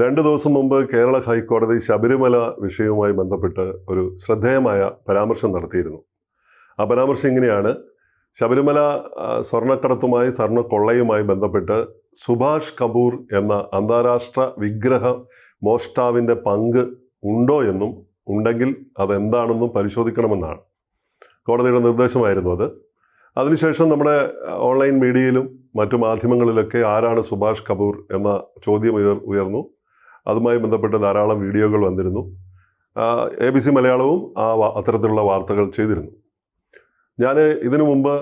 രണ്ട് ദിവസം മുമ്പ് കേരള ഹൈക്കോടതി ശബരിമല വിഷയവുമായി ബന്ധപ്പെട്ട് ഒരു ശ്രദ്ധേയമായ പരാമർശം നടത്തിയിരുന്നു. ആ പരാമർശം ഇങ്ങനെയാണ്. ശബരിമല സ്വർണക്കടത്തുമായി സ്വർണക്കൊള്ളയുമായി ബന്ധപ്പെട്ട് സുഭാഷ് കപൂർ എന്ന അന്താരാഷ്ട്ര വിഗ്രഹ മോഷ്ടാവിന്റെ പങ്ക് ഉണ്ടോ എന്നും ഉണ്ടെങ്കിൽ അതെന്താണെന്നും പരിശോധിക്കണമെന്നാണ് കോടതിയുടെ നിർദ്ദേശമായിരുന്നു അത്. അതിനുശേഷം നമ്മുടെ ഓൺലൈൻ മീഡിയയിലും മറ്റു മാധ്യമങ്ങളിലൊക്കെ ആരാണ് സുഭാഷ് കപൂർ എന്ന ചോദ്യം ഉയർ ഉയർന്നു. അതുമായി ബന്ധപ്പെട്ട് ധാരാളം വീഡിയോകൾ വന്നിരുന്നു. എ ബി സി മലയാളവും ആ അത്തരത്തിലുള്ള വാർത്തകൾ ചെയ്തിരുന്നു. ഞാൻ ഇതിനു മുമ്പ്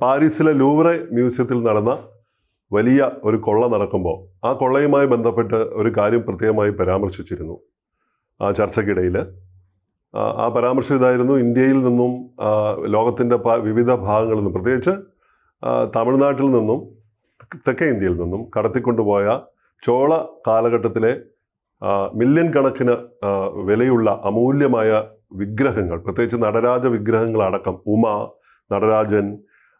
പാരീസിലെ ലൂവറെ മ്യൂസിയത്തിൽ നടന്ന വലിയ ഒരു കൊള്ള നടക്കുമ്പോൾ ആ കൊള്ളയുമായി ബന്ധപ്പെട്ട് ഒരു കാര്യം പ്രത്യേകമായി പരാമർശിച്ചിരുന്നു ആ ചർച്ചയ്ക്കിടയിൽ ആ, പരാമർശം ഇതായിരുന്നു ഇന്ത്യയിൽ നിന്നും ലോകത്തിന്റെ വിവിധ ഭാഗങ്ങളിൽ നിന്നും പ്രത്യേകിച്ച് തമിഴ്നാട്ടിൽ നിന്നും തെക്കേ ഇന്ത്യയിൽ നിന്നും കടത്തിക്കൊണ്ടുപോയ ചോള കാലഘട്ടത്തിലെ മില്യൺ കണക്കിന് വിലയുള്ള അമൂല്യമായ വിഗ്രഹങ്ങൾ പ്രത്യേകിച്ച് നടരാജ വിഗ്രഹങ്ങളടക്കം ഉമ നടരാജൻ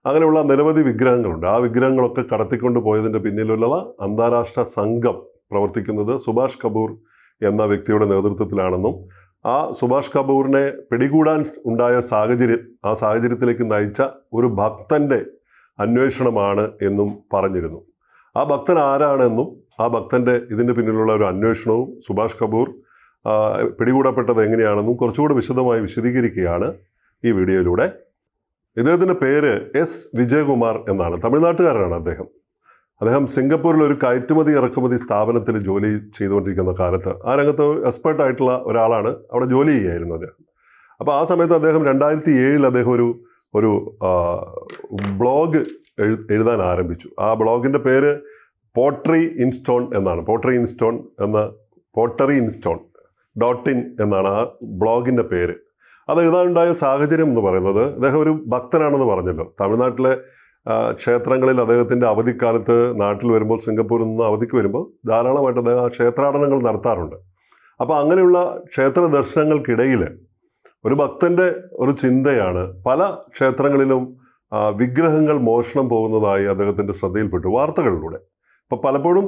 അങ്ങനെയുള്ള നിരവധി വിഗ്രഹങ്ങളുണ്ട്. ആ വിഗ്രഹങ്ങളൊക്കെ കടത്തിക്കൊണ്ട് പോയതിന്റെ പിന്നിലുള്ള അന്താരാഷ്ട്ര സംഘം പ്രവർത്തിക്കുന്നത് സുഭാഷ് കപൂർ എന്ന വ്യക്തിയുടെ നേതൃത്വത്തിലാണെന്നും ആ സുഭാഷ് കപൂറിനെ പിടികൂടാൻ ഉണ്ടായ സാഹചര്യം ആ സാഹചര്യത്തിലേക്ക് നയിച്ച ഒരു ഭക്തന്റെ അന്വേഷണമാണ് എന്നും പറഞ്ഞിരുന്നു. ആ ഭക്തൻ ആരാണെന്നും ആ ഭക്തന്റെ ഇതിന്റെ പിന്നിലുള്ള ഒരു അന്വേഷണവും സുഭാഷ് കപൂർ പിടികൂടപ്പെട്ടത് എങ്ങനെയാണെന്നും കുറച്ചുകൂടി വിശദമായി വിശദീകരിക്കുകയാണ് ഈ വീഡിയോയിലൂടെ. ഇദ്ദേഹത്തിന്റെ പേര് എസ്. വിജയകുമാർ എന്നാണ്. തമിഴ്നാട്ടുകാരനാണ് അദ്ദേഹം. അദ്ദേഹം സിംഗപ്പൂരിൽ ഒരു കയറ്റുമതി ഇറക്കുമതി സ്ഥാപനത്തിൽ ജോലി ചെയ്തുകൊണ്ടിരിക്കുന്ന കാലത്ത് ആ രംഗത്ത് എക്സ്പേർട്ടായിട്ടുള്ള ഒരാളാണ്. അവിടെ ജോലി ചെയ്യുകയായിരുന്നു അദ്ദേഹം. അപ്പോൾ ആ സമയത്ത് അദ്ദേഹം രണ്ടായിരത്തി ഏഴിൽ അദ്ദേഹം ഒരു ഒരു ബ്ലോഗ് എഴു എഴുതാൻ ആരംഭിച്ചു. ആ ബ്ലോഗിന്റെ പേര് പോട്രി ഇൻസ്റ്റോൺ എന്നാണ്. പോട്രി ഇൻസ്റ്റോൺ എന്ന പോട്ടറി ഇൻസ്റ്റോൺ ഡോട്ട് ഇൻ എന്നാണ് ആ ബ്ലോഗിന്റെ പേര്. അത് എഴുതാനുണ്ടായ സാഹചര്യം എന്ന് പറയുന്നത് അദ്ദേഹം ഒരു ഭക്തനാണെന്ന് പറഞ്ഞല്ലോ. തമിഴ്നാട്ടിലെ ക്ഷേത്രങ്ങളിൽ അദ്ദേഹത്തിന്റെ അവധിക്കാലത്ത് നാട്ടിൽ വരുമ്പോൾ സിംഗപ്പൂരിൽ നിന്ന് അവധിക്ക് വരുമ്പോൾ ധാരാളമായിട്ട് അദ്ദേഹം ആ ക്ഷേത്രാടനങ്ങൾ നടത്താറുണ്ട്. അപ്പോൾ അങ്ങനെയുള്ള ക്ഷേത്ര ദർശനങ്ങൾക്കിടയിൽ ഒരു ഭക്തന്റെ ഒരു ചിന്തയാണ് പല ക്ഷേത്രങ്ങളിലും വിഗ്രഹങ്ങൾ മോഷണം പോകുന്നതായി അദ്ദേഹത്തിന്റെ ശ്രദ്ധയിൽപ്പെട്ടു വാർത്തകളിലൂടെ. അപ്പോൾ പലപ്പോഴും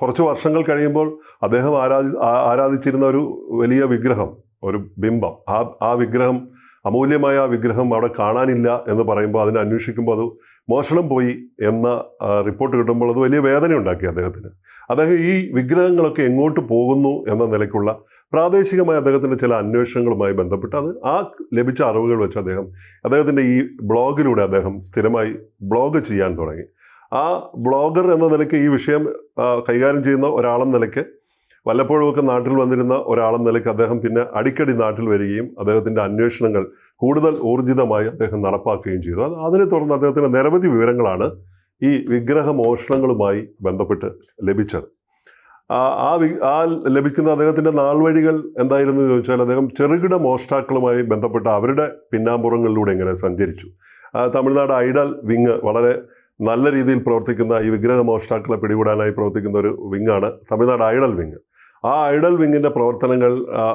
കുറച്ച് വർഷങ്ങൾ കഴിയുമ്പോൾ അദ്ദേഹം ആരാധി ആരാധിച്ചിരുന്ന ഒരു വലിയ വിഗ്രഹം ഒരു ബിംബം ആ ആ വിഗ്രഹം അമൂല്യമായ ആ വിഗ്രഹം അവിടെ കാണാനില്ല എന്ന് പറയുമ്പോൾ അതിനെ അന്വേഷിക്കുമ്പോൾ അത് മോഷണം പോയി എന്ന റിപ്പോർട്ട് കിട്ടുമ്പോൾ അത് വലിയ വേദന ഉണ്ടാക്കി അദ്ദേഹത്തിന്. അദ്ദേഹം ഈ വിഗ്രഹങ്ങളൊക്കെ എങ്ങോട്ട് പോകുന്നു എന്ന നിലയ്ക്കുള്ള പ്രാദേശികമായ അദ്ദേഹത്തിന്റെ ചില അന്വേഷണങ്ങളുമായി ബന്ധപ്പെട്ട് അത് ആ ലഭിച്ച അറിവുകൾ വെച്ച് അദ്ദേഹം അദ്ദേഹത്തിന്റെ ഈ ബ്ലോഗിലൂടെ അദ്ദേഹം സ്ഥിരമായി ബ്ലോഗ് ചെയ്യാൻ തുടങ്ങി. ആ ബ്ലോഗർ എന്ന നിലയ്ക്ക് ഈ വിഷയം കൈകാര്യം ചെയ്യുന്ന ഒരാളെന്ന നിലയ്ക്ക് വല്ലപ്പോഴുമൊക്കെ നാട്ടിൽ വന്നിരുന്ന ഒരാളെന്ന നിലയ്ക്ക് അദ്ദേഹം പിന്നെ അടിക്കടി നാട്ടിൽ വരികയും അദ്ദേഹത്തിന്റെ അന്വേഷണങ്ങൾ കൂടുതൽ ഊർജിതമായി അദ്ദേഹം നടപ്പാക്കുകയും ചെയ്തു. അത് അതിനെ തുടർന്ന് അദ്ദേഹത്തിന്റെ നിരവധി വിവരങ്ങളാണ് ഈ വിഗ്രഹ മോഷണങ്ങളുമായി ബന്ധപ്പെട്ട് ലഭിച്ചത്. ആ വി- ആ ലഭിക്കുന്ന അദ്ദേഹത്തിന്റെ നാൾവഴികൾ എന്തായിരുന്നു എന്ന് ചോദിച്ചാൽ അദ്ദേഹം ചെറുകിട മോഷ്ടാക്കളുമായി ബന്ധപ്പെട്ട അവരുടെ പിന്നാമ്പുറങ്ങളിലൂടെ ഇങ്ങനെ സഞ്ചരിച്ചു. തമിഴ്നാട് ഐഡൽ വിങ് വളരെ നല്ല രീതിയിൽ പ്രവർത്തിക്കുന്ന ഈ വിഗ്രഹ മോഷ്ടാക്കളെ പിടികൂടാനായി പ്രവർത്തിക്കുന്ന ഒരു വിങ്ങാണ് തമിഴ്നാട് ഐഡൽ വിങ്. ആ ഐഡൽ വിങ്ങിന്റെ പ്രവർത്തനങ്ങൾ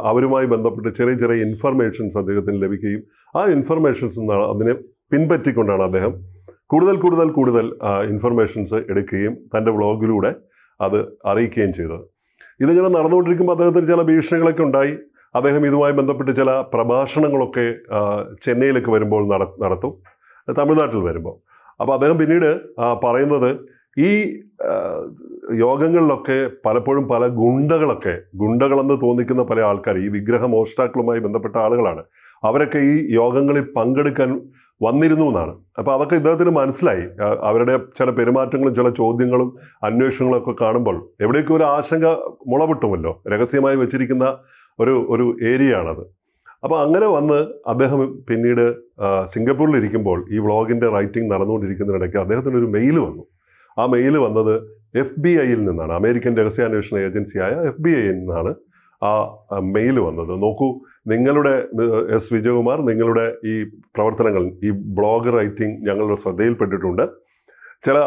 അവരുമായി ബന്ധപ്പെട്ട് ചെറിയ ചെറിയ ഇൻഫർമേഷൻസ് അദ്ദേഹത്തിന് ലഭിക്കുകയും ആ ഇൻഫർമേഷൻസ് നിന്നാണ് അതിനെ പിൻപറ്റിക്കൊണ്ടാണ് അദ്ദേഹം കൂടുതൽ കൂടുതൽ കൂടുതൽ ഇൻഫർമേഷൻസ് എടുക്കുകയും തന്റെ വ്ളോഗിലൂടെ അത് അറിയിക്കുകയും ചെയ്തത്. ഇതിങ്ങനെ നടന്നുകൊണ്ടിരിക്കുമ്പോൾ അദ്ദേഹത്തിന് ചില ഭീഷണികളൊക്കെ ഉണ്ടായി. അദ്ദേഹം ഇതുമായി ബന്ധപ്പെട്ട് ചില പ്രഭാഷണങ്ങളൊക്കെ ചെന്നൈയിലേക്ക് വരുമ്പോൾ നട നടത്തും. തമിഴ്നാട്ടിൽ വരുമ്പോൾ. അപ്പോൾ അദ്ദേഹം പിന്നീട് പറയുന്നത് ഈ യോഗങ്ങളിലൊക്കെ പലപ്പോഴും പല ഗുണ്ടകളൊക്കെ ഗുണ്ടകളെന്ന് തോന്നിക്കുന്ന പല ആൾക്കാർ ഈ വിഗ്രഹ മോഷ്ടാക്കളുമായി ബന്ധപ്പെട്ട ആളുകളാണ്. അവരൊക്കെ ഈ യോഗങ്ങളിൽ പങ്കെടുക്കാൻ വന്നിരുന്നു എന്നാണ്. അപ്പോൾ അതൊക്കെ ഇദ്ദേഹത്തിന് മനസ്സിലായി. അവരുടെ ചില പെരുമാറ്റങ്ങളും ചില ചോദ്യങ്ങളും അന്വേഷണങ്ങളും ഒക്കെ കാണുമ്പോൾ എവിടെയൊക്കെ ഒരു ആശങ്ക മുളപൊട്ടുമല്ലോ രഹസ്യമായി വെച്ചിരിക്കുന്ന ഒരു ഒരു ഏരിയയാണത്. അപ്പോൾ അങ്ങനെ വന്ന് അദ്ദേഹം പിന്നീട് സിംഗപ്പൂരിൽ ഇരിക്കുമ്പോൾ ഈ വ്ളോഗിന്റെ റൈറ്റിംഗ് നടന്നുകൊണ്ടിരിക്കുന്നതിനിടയ്ക്ക് അദ്ദേഹത്തിന് ഒരു മെയിൽ വന്നു. ആ മെയിൽ വന്നത് എഫ് ബി ഐയിൽ നിന്നാണ്. അമേരിക്കൻ രഹസ്യാന്വേഷണ ഏജൻസിയായ എഫ് ബി ഐയിൽ നിന്നാണ് ആ മെയിൽ വന്നത്. നോക്കൂ നിങ്ങളുടെ എസ് വിജയകുമാർ നിങ്ങളുടെ ഈ പ്രവർത്തനങ്ങൾ ഈ ബ്ലോഗ് റൈറ്റിംഗ് ഞങ്ങളുടെ ശ്രദ്ധയിൽപ്പെട്ടിട്ടുണ്ട്. ചില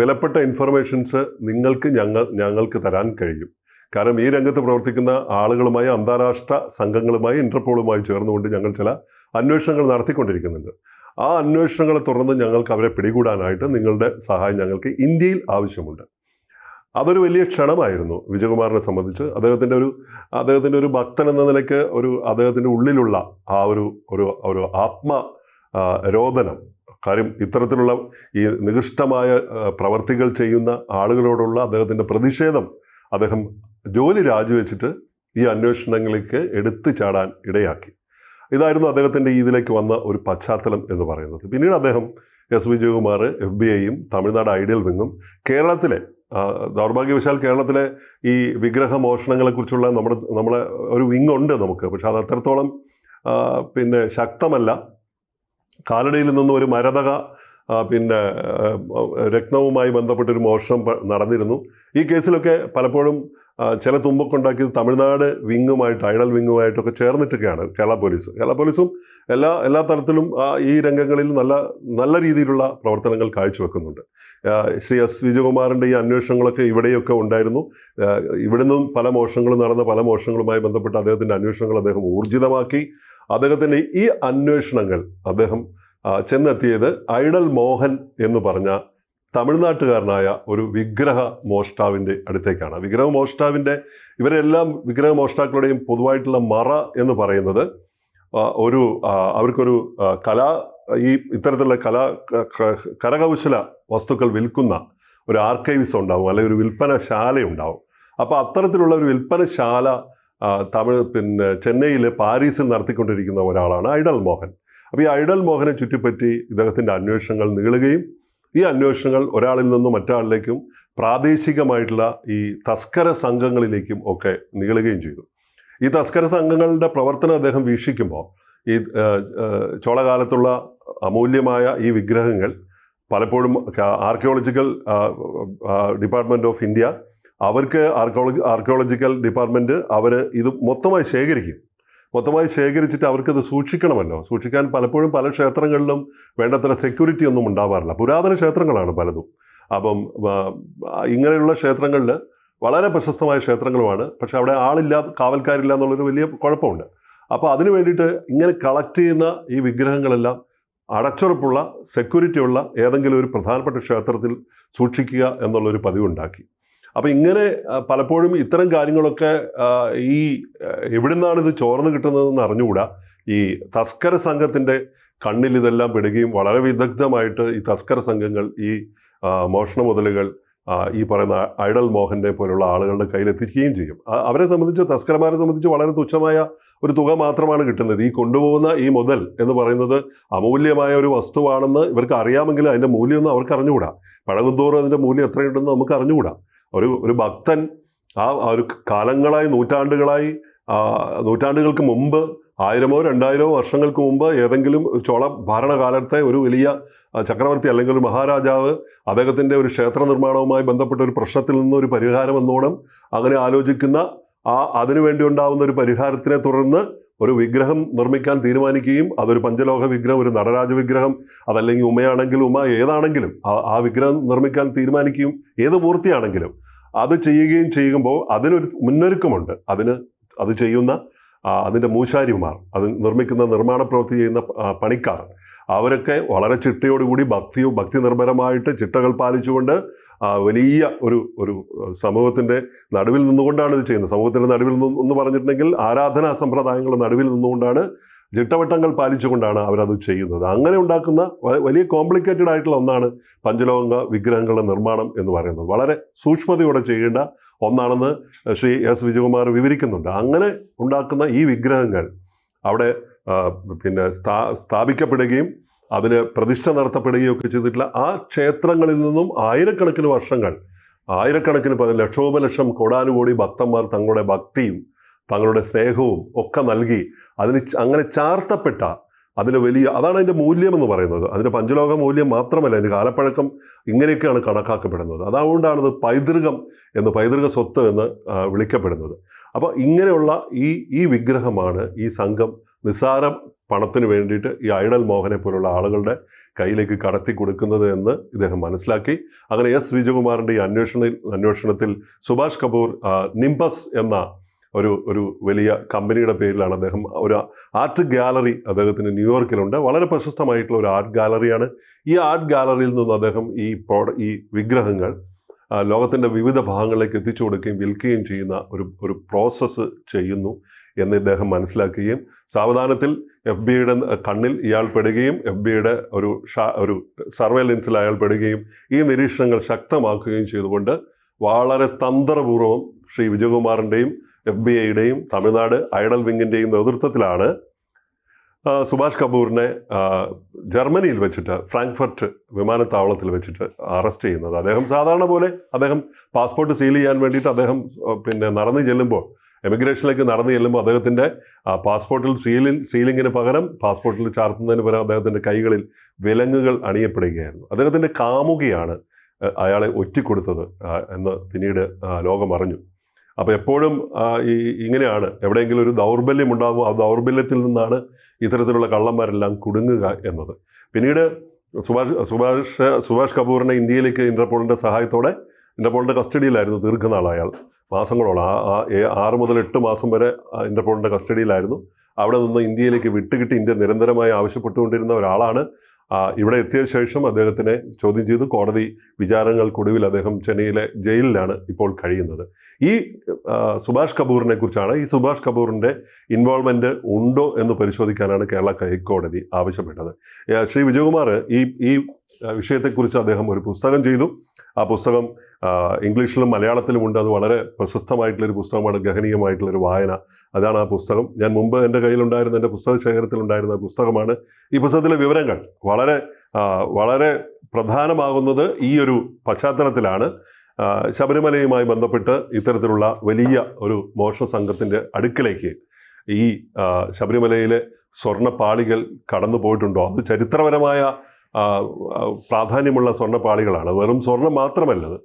വിലപ്പെട്ട ഇൻഫർമേഷൻസ് നിങ്ങൾക്ക് ഞങ്ങൾ ഞങ്ങൾക്ക് തരാൻ കഴിയും. കാരണം ഈ രംഗത്ത് പ്രവർത്തിക്കുന്ന ആളുകളുമായി അന്താരാഷ്ട്ര സംഘങ്ങളുമായി ഇന്റർപോളുമായി ചേർന്നുകൊണ്ട് ഞങ്ങൾ ചില അന്വേഷണങ്ങൾ നടത്തിക്കൊണ്ടിരിക്കുന്നുണ്ട്. ആ അന്വേഷണങ്ങളെ തുടർന്ന് ഞങ്ങൾക്ക് അവരെ പിടികൂടാനായിട്ട് നിങ്ങളുടെ സഹായം ഞങ്ങൾക്ക് ഇന്ത്യയിൽ ആവശ്യമുണ്ട്. അതൊരു വലിയ ക്ഷണമായിരുന്നു വിജയകുമാറിനെ സംബന്ധിച്ച്. അദ്ദേഹത്തിന്റെ ഒരു അദ്ദേഹത്തിന്റെ ഒരു ഭക്തൻ എന്ന നിലയ്ക്ക് ഒരു അദ്ദേഹത്തിന്റെ ഉള്ളിലുള്ള ആ ഒരു ഒരു ഒരു ആത്മ രോദനം കാര്യം ഇത്തരത്തിലുള്ള ഈ നികൃഷ്ടമായ പ്രവർത്തികൾ ചെയ്യുന്ന ആളുകളോടുള്ള അദ്ദേഹത്തിന്റെ പ്രതിഷേധം അദ്ദേഹം ജോലി രാജിവെച്ചിട്ട് ഈ അന്വേഷണങ്ങളിലേക്ക് എടുത്തു ചാടാൻ ഇടയാക്കി. ഇതായിരുന്നു അദ്ദേഹത്തിന്റെ ഇതിലേക്ക് വന്ന ഒരു പശ്ചാത്തലം എന്ന് പറയുന്നത്. പിന്നീട് അദ്ദേഹം എസ് വിജയകുമാർ എഫ് ബി ഐയും തമിഴ്നാട് ഐഡിയൽ വിങ്ങും കേരളത്തിലെ ദൗർഭാഗ്യവശാൽ കേരളത്തിലെ ഈ വിഗ്രഹ മോഷണങ്ങളെക്കുറിച്ചുള്ള നമ്മുടെ നമ്മളെ ഒരു ഉണ്ട് നമുക്ക്. പക്ഷെ അത് അത്രത്തോളം പിന്നെ ശക്തമല്ല. കാലടിയിൽ നിന്നും ഒരു മരതക പിന്നെ രക്തവുമായി ബന്ധപ്പെട്ടൊരു മോഷണം നടന്നിരുന്നു. ഈ കേസിലൊക്കെ പലപ്പോഴും ചില തുമ്പൊക്കെ തമിഴ്നാട് വിങ്ങുമായിട്ട് ഐഡൽ വിങ്ങുമായിട്ടൊക്കെ ചേർന്നിട്ടൊക്കെയാണ് കേരള പോലീസ്. കേരള പോലീസും എല്ലാ എല്ലാ തരത്തിലും ഈ രംഗങ്ങളിൽ നല്ല നല്ല രീതിയിലുള്ള പ്രവർത്തനങ്ങൾ കാഴ്ചവെക്കുന്നുണ്ട്. ശ്രീ എസ് വിജയകുമാറിന്റെ ഈ അന്വേഷണങ്ങളൊക്കെ ഇവിടെയൊക്കെ ഉണ്ടായിരുന്നു. ഇവിടുന്നും പല മോഷണങ്ങളും നടന്ന പല മോഷണങ്ങളുമായി ബന്ധപ്പെട്ട് അദ്ദേഹത്തിന്റെ അന്വേഷണങ്ങൾ അദ്ദേഹം ഊർജിതമാക്കി. അദ്ദേഹത്തിന്റെ ഈ അന്വേഷണങ്ങൾ അദ്ദേഹം ചെന്നെത്തിയത് ഐഡൽ മോഹൻ എന്ന് പറഞ്ഞ തമിഴ്നാട്ടുകാരനായ ഒരു വിഗ്രഹ മോഷ്ടാവിന്റെ അടുത്തേക്കാണ്. വിഗ്രഹ മോഷ്ടാവിന്റെ ഇവരെല്ലാം വിഗ്രഹ മോഷ്ടാക്കളുടെയും പൊതുവായിട്ടുള്ള മറ എന്ന് പറയുന്നത് ഒരു അവർക്കൊരു കലാ ഈ ഇത്തരത്തിലുള്ള കലാ കരകൗശല വസ്തുക്കൾ വിൽക്കുന്ന ഒരു ആർക്കൈവ്സ് ഉണ്ടാവും അല്ലെങ്കിൽ ഒരു വിൽപ്പനശാല ഉണ്ടാവും. അപ്പോൾ അത്തരത്തിലുള്ള ഒരു വിൽപ്പനശാല തമിഴ് പിന്നെ ചെന്നൈയിൽ പാരീസിൽ നടത്തിക്കൊണ്ടിരിക്കുന്ന ഒരാളാണ് ഐഡൽ മോഹൻ അപ്പോൾ ഈ ഐഡൽ മോഹനെ ചുറ്റിപ്പറ്റി ഇദ്ദേഹത്തിന്റെ അന്വേഷണങ്ങൾ നീളുകയും ഈ അന്വേഷണങ്ങൾ ഒരാളിൽ നിന്നും മറ്റൊരാളിലേക്കും പ്രാദേശികമായിട്ടുള്ള ഈ തസ്കര സംഘങ്ങളിലേക്കും ഒക്കെ നീളുകയും ചെയ്തു. ഈ തസ്കര സംഘങ്ങളുടെ പ്രവർത്തനം അദ്ദേഹം വീക്ഷിക്കുമ്പോൾ ഈ ചോളകാലത്തുള്ള അമൂല്യമായ ഈ വിഗ്രഹങ്ങൾ പലപ്പോഴും ആർക്കിയോളജിക്കൽ ഡിപ്പാർട്ട്മെന്റ് ഓഫ് ഇന്ത്യ അവർക്ക് ആർക്കിയോളജി ആർക്കിയോളജിക്കൽ ഡിപ്പാർട്ട്മെന്റ് അവർ ഇത് മൊത്തമായി ശേഖരിക്കും. മൊത്തമായി ശേഖരിച്ചിട്ട് അവർക്കത് സൂക്ഷിക്കണമല്ലോ. സൂക്ഷിക്കാൻ പലപ്പോഴും പല ക്ഷേത്രങ്ങളിലും വേണ്ടത്ര സെക്യൂരിറ്റി ഒന്നും ഉണ്ടാവാറില്ല. പുരാതന ക്ഷേത്രങ്ങളാണ് പലതും. അപ്പം ഇങ്ങനെയുള്ള ക്ഷേത്രങ്ങളിൽ വളരെ പ്രശസ്തമായ ക്ഷേത്രങ്ങളുമാണ്. പക്ഷെ അവിടെ ആളില്ല കാവൽക്കാരില്ല എന്നുള്ളൊരു വലിയ കുഴപ്പമുണ്ട്. അപ്പോൾ അതിനു വേണ്ടിയിട്ട് ഇങ്ങനെ കളക്ട് ചെയ്യുന്ന ഈ വിഗ്രഹങ്ങളെല്ലാം അടച്ചുറപ്പുള്ള സെക്യൂരിറ്റി ഉള്ള ഏതെങ്കിലും ഒരു പ്രധാനപ്പെട്ട ക്ഷേത്രത്തിൽ സൂക്ഷിക്കുക എന്നുള്ളൊരു പതിവുണ്ടാക്കി. അപ്പോൾ ഇങ്ങനെ പലപ്പോഴും ഇത്തരം കാര്യങ്ങളൊക്കെ ഈ എവിടെ നിന്നാണ് ഇത് ചോർന്ന് കിട്ടുന്നതെന്ന് അറിഞ്ഞുകൂടാ. ഈ തസ്കര സംഘത്തിന്റെ കണ്ണിൽ ഇതെല്ലാം പെടുകയും വളരെ വിദഗ്ധമായിട്ട് ഈ തസ്കര സംഘങ്ങൾ ഈ മോഷണ മുതലുകൾ ഈ പറയുന്ന ഐഡൽ മോഹന്റെ പോലുള്ള ആളുകളുടെ കയ്യിലെത്തിക്കുകയും ചെയ്യും. അവരെ സംബന്ധിച്ച് തസ്കരമാരെ സംബന്ധിച്ച് വളരെ തുച്ഛമായ ഒരു തുക മാത്രമാണ് കിട്ടുന്നത്. ഈ കൊണ്ടുപോകുന്ന ഈ മുതൽ എന്ന് പറയുന്നത് അമൂല്യമായ ഒരു വസ്തുവാണെന്ന് ഇവർക്ക് അറിയാമെങ്കിലും അതിന്റെ മൂല്യമൊന്നും അവർക്ക് അറിഞ്ഞുകൂടാ. പഴകുന്തോറും അതിന്റെ മൂല്യം എത്രയുണ്ടെന്ന് നമുക്ക് അറിഞ്ഞുകൂടാ. ഒരു ഒരു ഭക്തൻ ആ ഒരു കാലങ്ങളായി നൂറ്റാണ്ടുകളായി നൂറ്റാണ്ടുകൾക്ക് മുമ്പ് ആയിരമോ രണ്ടായിരമോ വർഷങ്ങൾക്ക് മുമ്പ് ഏതെങ്കിലും ചോള ഭരണകാലത്തെ ഒരു വലിയ ചക്രവർത്തി അല്ലെങ്കിൽ ഒരു മഹാരാജാവ് അദ്ദേഹത്തിന്റെ ഒരു ക്ഷേത്ര നിർമ്മാണവുമായി ബന്ധപ്പെട്ട ഒരു പ്രശ്നത്തിൽ നിന്ന് ഒരു പരിഹാരം എന്നോണം അങ്ങനെ ആലോചിക്കുന്ന ആ അതിനു വേണ്ടി ഉണ്ടാവുന്ന ഒരു പരിഹാരത്തിനെ തുടർന്ന് ഒരു വിഗ്രഹം നിർമ്മിക്കാൻ തീരുമാനിക്കുകയും അതൊരു പഞ്ചലോഹ വിഗ്രഹം ഒരു നടരാജ വിഗ്രഹം അതല്ലെങ്കിൽ ഉമയാണെങ്കിലും ഉമ ഏതാണെങ്കിലും ആ വിഗ്രഹം നിർമ്മിക്കാൻ തീരുമാനിക്കുകയും ഏത് മൂർത്തിയാണെങ്കിലും അത് ചെയ്യുകയും ചെയ്യുമ്പോൾ അതിനൊരു മുന്നൊരുക്കമുണ്ട്. അതിന് അത് ചെയ്യുന്ന അതിന്റെ മൂശാരിമാർ അത് നിർമ്മിക്കുന്ന നിർമ്മാണ പ്രവൃത്തി ചെയ്യുന്ന പണിക്കാർ അവരൊക്കെ വളരെ ചിട്ടയോടുകൂടി ഭക്തിയോ ഭക്തി നിർഭരമായിട്ട് ചിട്ടകൾ പാലിച്ചുകൊണ്ട് വലിയ ഒരു ഒരു സമൂഹത്തിന്റെ നടുവിൽ നിന്നുകൊണ്ടാണ് ഇത് ചെയ്യുന്നത്. സമൂഹത്തിന്റെ നടുവിൽ നിന്ന് എന്ന് പറഞ്ഞിട്ടുണ്ടെങ്കിൽ ആരാധനാ സമ്പ്രദായങ്ങളുടെ നടുവിൽ നിന്നുകൊണ്ടാണ് ചിട്ടവട്ടങ്ങൾ പാലിച്ചുകൊണ്ടാണ് അവരത് ചെയ്യുന്നത്. അങ്ങനെ ഉണ്ടാക്കുന്ന വലിയ കോംപ്ലിക്കേറ്റഡ് ആയിട്ടുള്ള ഒന്നാണ് പഞ്ചലോക വിഗ്രഹങ്ങളുടെ നിർമ്മാണം എന്ന് പറയുന്നത്. വളരെ സൂക്ഷ്മതയോടെ ചെയ്യേണ്ട ഒന്നാണെന്ന് ശ്രീ എസ് വിജയകുമാർ വിവരിക്കുന്നുണ്ട്. അങ്ങനെ ഉണ്ടാക്കുന്ന ഈ വിഗ്രഹങ്ങൾ അവിടെ പിന്നെ സ്ഥാ സ്ഥാപിക്കപ്പെടുകയും അതിന് പ്രതിഷ്ഠ നടത്തപ്പെടുകയും ഒക്കെ ചെയ്തിട്ടുള്ള ആ ക്ഷേത്രങ്ങളിൽ നിന്നും ആയിരക്കണക്കിന് വർഷങ്ങൾ ആയിരക്കണക്കിന് ലക്ഷോപലക്ഷം കോടാനുകോടി ഭക്തന്മാർ തങ്ങളുടെ ഭക്തിയും തങ്ങളുടെ സ്നേഹവും ഒക്കെ നൽകി അതിന് അങ്ങനെ ചാർത്തപ്പെട്ട അതിന് വലിയ അതാണ് അതിന്റെ മൂല്യം എന്ന് പറയുന്നത്. അതിന്റെ പഞ്ചലോക മൂല്യം മാത്രമല്ല അതിന്റെ കാലപ്പഴക്കം ഇങ്ങനെയൊക്കെയാണ് കണക്കാക്കപ്പെടുന്നത്. അതുകൊണ്ടാണ് ഇത് പൈതൃകം എന്ന് പൈതൃക സ്വത്ത് എന്ന് വിളിക്കപ്പെടുന്നത്. അപ്പോൾ ഇങ്ങനെയുള്ള ഈ ഈ വിഗ്രഹമാണ് ഈ സംഘം നിസ്സാര പണത്തിന് വേണ്ടിയിട്ട് ഈ ഐഡൽ മോഹനെ പോലുള്ള ആളുകളുടെ കയ്യിലേക്ക് കടത്തി കൊടുക്കുന്നത് എന്ന് ഇദ്ദേഹം മനസ്സിലാക്കി. അങ്ങനെ എസ് വിജയകുമാറിന്റെ ഈ അന്വേഷണ അന്വേഷണത്തിൽ സുഭാഷ് കപൂർ നിംബസ് എന്ന ഒരു ഒരു വലിയ കമ്പനിയുടെ പേരിലാണ് അദ്ദേഹം ഒരു ആർട്ട് ഗാലറി അദ്ദേഹത്തിന് ന്യൂയോർക്കിലുണ്ട്. വളരെ പ്രശസ്തമായിട്ടുള്ള ഒരു ആർട്ട് ഗാലറിയാണ്. ഈ ആർട്ട് ഗാലറിയിൽ നിന്ന് അദ്ദേഹം ഈ പ്രോഡ ഈ വിഗ്രഹങ്ങൾ ലോകത്തിന്റെ വിവിധ ഭാഗങ്ങളിലേക്ക് എത്തിച്ചു കൊടുക്കുകയും വിൽക്കുകയും ചെയ്യുന്ന ഒരു ഒരു പ്രോസസ്സ് ചെയ്യുന്നു എന്ന് ഇദ്ദേഹം മനസ്സിലാക്കുകയും സാവധാനത്തിൽ എഫ് ബിയുടെ കണ്ണിൽ ഇയാൾ പെടുകയും എഫ് ബിയുടെ ഒരു ഷാ ഒരു സർവേലൻസിൽ അയാൾ പെടുകയും ഈ നിരീക്ഷണങ്ങൾ ശക്തമാക്കുകയും ചെയ്തുകൊണ്ട് വളരെ തന്ത്രപൂർവം ശ്രീ വിജയകുമാറിന്റെയും എഫ് ബി ഐയുടെയും തമിഴ്നാട് ഐഡൽ വിങ്ങിന്റെയും നേതൃത്വത്തിലാണ് സുഭാഷ് കപൂറിനെ ജർമ്മനിയിൽ വെച്ചിട്ട് ഫ്രാങ്ക്ഫർട്ട് വിമാനത്താവളത്തിൽ വെച്ചിട്ട് അറസ്റ്റ് ചെയ്യുന്നത്. അദ്ദേഹം സാധാരണ പോലെ അദ്ദേഹം പാസ്പോർട്ട് സീൽ ചെയ്യാൻ വേണ്ടിയിട്ട് അദ്ദേഹം പിന്നെ നടന്നു ചെല്ലുമ്പോൾ എമിഗ്രേഷനിലേക്ക് നടന്നു ചെല്ലുമ്പോൾ അദ്ദേഹത്തിന്റെ പാസ്പോർട്ടിൽ സീലിൻ സീലിങ്ങിന് പകരം പാസ്പോർട്ടിൽ ചാർത്തുന്നതിന് പകരം അദ്ദേഹത്തിന്റെ കൈകളിൽ വിലങ്ങുകൾ അണിയപ്പെടുകയായിരുന്നു. അദ്ദേഹത്തിന്റെ കാമുകിയാണ് അയാളെ ഒറ്റിക്കൊടുത്തത് എന്ന് പിന്നീട് ലോകം അറിഞ്ഞു. അപ്പോൾ എപ്പോഴും ഈ ഇങ്ങനെയാണ്. എവിടെയെങ്കിലും ഒരു ദൗർബല്യം ഉണ്ടാകും ആ ദൗർബല്യത്തിൽ നിന്നാണ് ഇത്തരത്തിലുള്ള കള്ളന്മാരെല്ലാം കുടുങ്ങുക എന്നത്. പിന്നീട് സുഭാഷ് സുഭാഷ് സുഭാഷ് കപൂറിനെ ഇന്ത്യയിലേക്ക് ഇന്റർപോളിന്റെ സഹായത്തോടെ ഇന്റർപോളിന്റെ കസ്റ്റഡിയിലായിരുന്നു ദീർഘനാൾ മാസങ്ങളോളം ആ ആറ് മുതൽ എട്ട് മാസം വരെ ഇന്റർപോളിന്റെ കസ്റ്റഡിയിലായിരുന്നു. അവിടെ നിന്ന് ഇന്ത്യയിലേക്ക് വിട്ടുകിട്ടി ഇന്ത്യ നിരന്തരമായി ആവശ്യപ്പെട്ടുകൊണ്ടിരുന്ന ഒരാളാണ് ഇവിടെ എത്തിയ ശേഷം അദ്ദേഹത്തിനെ ചോദ്യം ചെയ്ത്. കോടതി വിചാരണകൾക്കൊടുവിൽ അദ്ദേഹം ചെന്നൈയിലെ ജയിലിലാണ് ഇപ്പോൾ കഴിയുന്നത്. ഈ സുഭാഷ് കപൂറിനെ കുറിച്ചാണ് ഈ സുഭാഷ് കപൂറിന്റെ ഇൻവോൾവ്മെന്റ് ഉണ്ടോ എന്ന് പരിശോധിക്കാനാണ് കേരള ഹൈക്കോടതി ആവശ്യപ്പെട്ടത്. ശ്രീ വിജയകുമാർ ഈ ഈ വിഷയത്തെക്കുറിച്ച് അദ്ദേഹം ഒരു പുസ്തകം ചെയ്തു. ആ പുസ്തകം ഇംഗ്ലീഷിലും മലയാളത്തിലും ഉണ്ട് അത് വളരെ പ്രശസ്തമായിട്ടുള്ളൊരു പുസ്തകമാണ് ഗഹനീയമായിട്ടുള്ളൊരു വായന. അതാണ് ആ പുസ്തകം. ഞാൻ മുമ്പ് എന്റെ കയ്യിലുണ്ടായിരുന്ന എന്റെ പുസ്തക ശേഖരത്തിലുണ്ടായിരുന്ന പുസ്തകമാണ്. ഈ പുസ്തകത്തിലെ വിവരങ്ങൾ വളരെ വളരെ പ്രധാനമാകുന്നത് ഈ ഒരു പശ്ചാത്തലത്തിലാണ്. ശബരിമലയുമായി ബന്ധപ്പെട്ട് ഇത്തരത്തിലുള്ള വലിയ ഒരു മോഷണ സംഘത്തിന്റെ അടുക്കിലേക്ക് ഈ ശബരിമലയിലെ ശബരിമലയിലെ സ്വർണപ്പാളികൾ കടന്നു പോയിട്ടുണ്ടോ അത് ചരിത്രപരമായ പ്രാധാന്യമുള്ള സ്വർണപ്പാളികളാണ്. വെറും സ്വർണം മാത്രമല്ലത്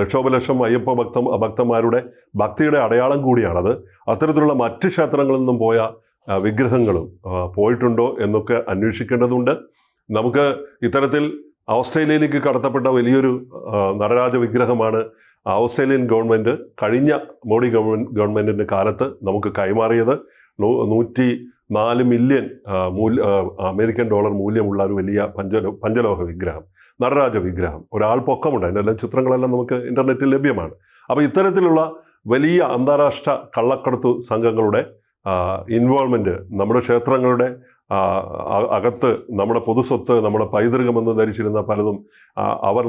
ലക്ഷോപലക്ഷം അയ്യപ്പ ഭക്ത ഭക്തന്മാരുടെ ഭക്തിയുടെ അടയാളം കൂടിയാണത്. അത്തരത്തിലുള്ള മറ്റ് ക്ഷേത്രങ്ങളിൽ നിന്നും പോയ വിഗ്രഹങ്ങളും പോയിട്ടുണ്ടോ എന്നൊക്കെ അന്വേഷിക്കേണ്ടതുണ്ട്. നമുക്ക് ഇത്തരത്തിൽ ഓസ്ട്രേലിയയിലേക്ക് കടത്തപ്പെട്ട വലിയൊരു നടരാജ വിഗ്രഹമാണ് ഓസ്ട്രേലിയൻ ഗവൺമെന്റ് കഴിഞ്ഞ മോഡി ഗവൺമെന്റ് ഗവൺമെന്റിന്റെ കാലത്ത് നമുക്ക് കൈമാറിയത്. നൂറ്റി നാല് മില്യൺ മൂല്യ അമേരിക്കൻ ഡോളർ മൂല്യമുള്ള ഒരു വലിയ പഞ്ചലോ പഞ്ചലോഹ വിഗ്രഹം നടരാജ വിഗ്രഹം. ഒരാൾ പൊക്കമുണ്ട്. അതിന്റെ എല്ലാം ചിത്രങ്ങളെല്ലാം നമുക്ക് ഇന്റർനെറ്റിൽ ലഭ്യമാണ്. അപ്പോൾ ഇത്തരത്തിലുള്ള വലിയ അന്താരാഷ്ട്ര കള്ളക്കടത്തു സംഘങ്ങളുടെ ഇൻവോൾവ്മെന്റ് നമ്മുടെ ക്ഷേത്രങ്ങളുടെ അകത്ത് നമ്മുടെ പൊതുസ്വത്ത് നമ്മുടെ പൈതൃകമെന്ന് ധരിച്ചിരുന്ന പലതും അവർ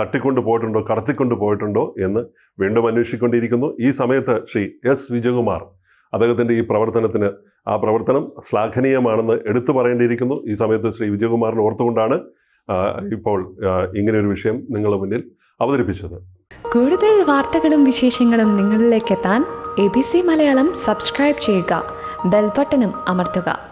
തട്ടിക്കൊണ്ട് പോയിട്ടുണ്ടോ കടത്തിക്കൊണ്ട് പോയിട്ടുണ്ടോ എന്ന് വീണ്ടും അന്വേഷിക്കൊണ്ടിരിക്കുന്നു. ഈ സമയത്ത് ശ്രീ എസ് വിജയകുമാർ അദ്ദേഹത്തിന്റെ ഈ പ്രവർത്തനത്തിന് ആ പ്രവർത്തനം ശ്ലാഘനീയമാണെന്ന് എടുത്തു പറയേണ്ടിയിരിക്കുന്നു. ഈ സമയത്ത് ശ്രീ വിജയകുമാറിനെ ഓർത്തുകൊണ്ടാണ് ഇപ്പോൾ ഇങ്ങനെ ഒരു വിഷയം നിങ്ങളുടെ മുന്നിൽ അവതരിപ്പിച്ചത്. കൂടുതൽ വാർത്തകളും വിശേഷങ്ങളും നിങ്ങളിലേക്ക് എത്താൻ A B C Malayalam subscribe ചെയ്യുക ബെൽബട്ടനും അമർത്തുക.